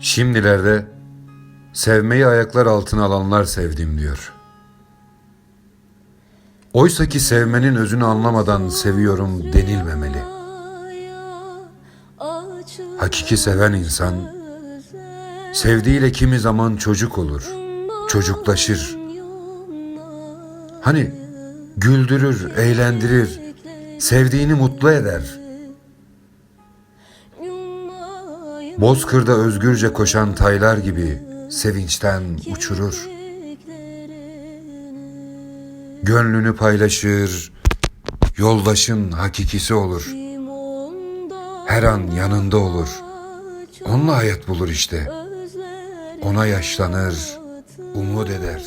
Şimdilerde sevmeyi ayaklar altına alanlar sevdim diyor. Oysa ki sevmenin özünü anlamadan seviyorum denilmemeli. Hakiki seven insan sevdiğiyle kimi zaman çocuk olur, çocuklaşır. Hani güldürür, eğlendirir, sevdiğini mutlu eder. Bozkırda özgürce koşan taylar gibi sevinçten uçurur. Gönlünü paylaşır, yoldaşın hakikisi olur. Her an yanında olur. Onunla hayat bulur işte. Ona yaşlanır, umut eder.